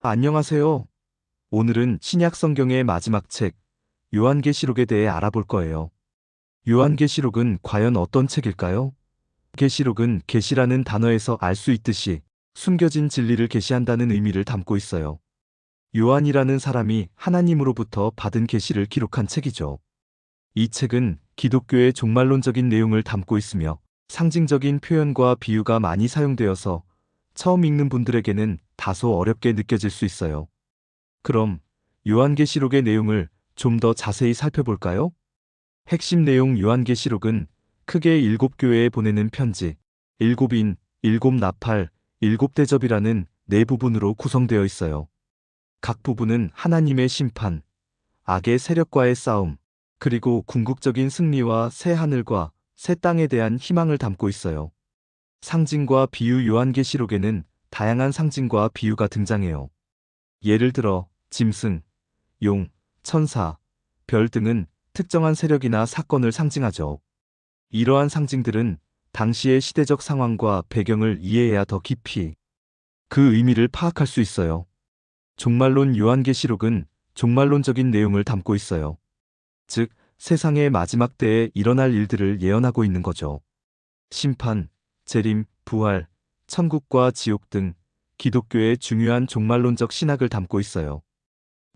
안녕하세요. 오늘은 신약 성경의 마지막 책, 요한계시록에 대해 알아볼 거예요. 요한계시록은 과연 어떤 책일까요? 계시록은 계시라는 단어에서 알 수 있듯이 숨겨진 진리를 계시한다는 의미를 담고 있어요. 요한이라는 사람이 하나님으로부터 받은 계시를 기록한 책이죠. 이 책은 기독교의 종말론적인 내용을 담고 있으며 상징적인 표현과 비유가 많이 사용되어서 처음 읽는 분들에게는 다소 어렵게 느껴질 수 있어요. 그럼 요한계시록의 내용을 좀 더 자세히 살펴볼까요? 핵심 내용 요한계시록은 크게 일곱 교회에 보내는 편지, 일곱인, 일곱 나팔, 일곱 대접이라는 네 부분으로 구성되어 있어요. 각 부분은 하나님의 심판, 악의 세력과의 싸움, 그리고 궁극적인 승리와 새 하늘과 새 땅에 대한 희망을 담고 있어요. 상징과 비유 요한계시록에는 다양한 상징과 비유가 등장해요. 예를 들어 짐승, 용, 천사, 별 등은 특정한 세력이나 사건을 상징하죠. 이러한 상징들은 당시의 시대적 상황과 배경을 이해해야 더 깊이 그 의미를 파악할 수 있어요. 종말론 요한계시록은 종말론적인 내용을 담고 있어요. 즉, 세상의 마지막 때에 일어날 일들을 예언하고 있는 거죠. 심판, 재림, 부활, 천국과 지옥 등 기독교의 중요한 종말론적 신학을 담고 있어요.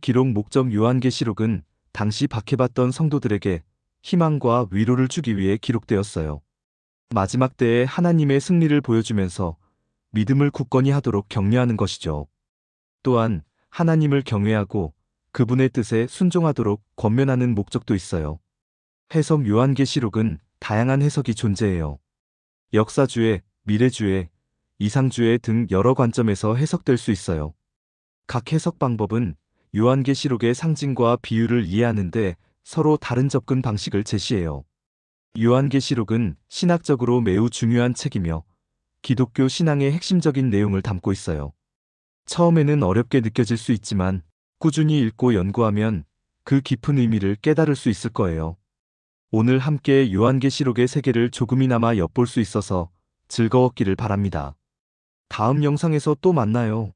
기록 목적 요한계시록은 당시 박해받던 성도들에게 희망과 위로를 주기 위해 기록되었어요. 마지막 때에 하나님의 승리를 보여주면서 믿음을 굳건히 하도록 격려하는 것이죠. 또한 하나님을 경외하고 그분의 뜻에 순종하도록 권면하는 목적도 있어요. 해석 요한계시록은 다양한 해석이 존재해요. 역사주의, 미래주의, 이상주의 등 여러 관점에서 해석될 수 있어요. 각 해석 방법은 요한계시록의 상징과 비유를 이해하는데 서로 다른 접근 방식을 제시해요. 요한계시록은 신학적으로 매우 중요한 책이며 기독교 신앙의 핵심적인 내용을 담고 있어요. 처음에는 어렵게 느껴질 수 있지만 꾸준히 읽고 연구하면 그 깊은 의미를 깨달을 수 있을 거예요. 오늘 함께 요한계시록의 세계를 조금이나마 엿볼 수 있어서 즐거웠기를 바랍니다. 다음 영상에서 또 만나요.